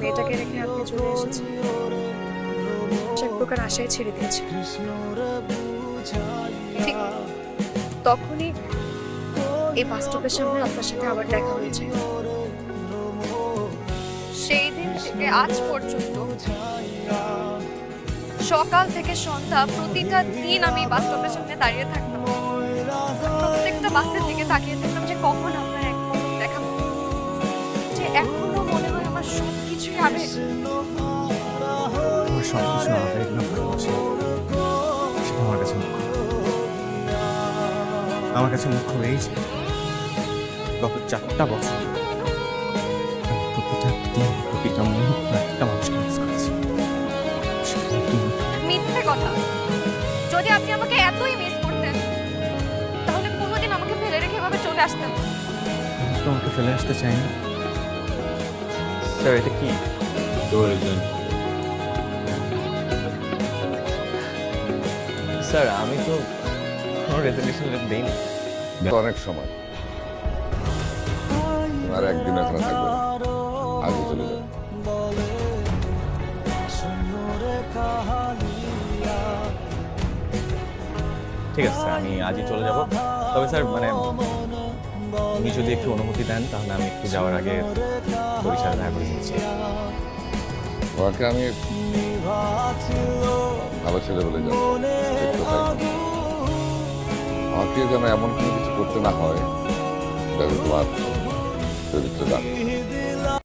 মেয়েটাকে রেখে আপনি চলে আশায় ছেড়ে দিয়েছে। ঠিক তখনই এই সামনে আপনার সাথে আবার দেখা হয়েছে। সেই দিন থেকে আজ পর্যন্ত সকাল থেকে সন্ধ্যা প্রতিটা দিন আমি এই বাস্তবের সামনে দাঁড়িয়ে থাকতাম। প্রত্যেকটা বাসের দিকে তাকিয়ে থাকতাম যে কখন সব আমার সব কিছু আবেগ না ভালোবাসা। সেটা আমার কাছে মুখ্য। আমার কাছে মুখ্য এই যে গত চারটা বছর প্রতিটা দিন প্রতিটা মুহূর্ত একটা মানুষকে মিস করেছি। মিথ্যে কথা। যদি আপনি আমাকে এতই মিস করতেন তাহলে কোনোদিন আমাকে ফেলে রেখে এভাবে চলে আসতেন। তোমাকে ফেলে আসতে চাই না। স্যার এটা কি স্যার আমি তো কোনো রেজলিউশন দিইনি। অনেক সময়। আর একদিন এখানে থাকবে আগে চলে যাবে। ঠিক আছে আমি আজই চলে যাব। তবে স্যার মানে উনি যদি একটু অনুমতি দেন, তাহলে আমি একটু যাওয়ার আগে পরিচয় দেখা করে দিচ্ছি তোমাকে আমি ভালো ছেলে বলে যাব যেন এমন কোনো কিছু করতে না হয় তোমার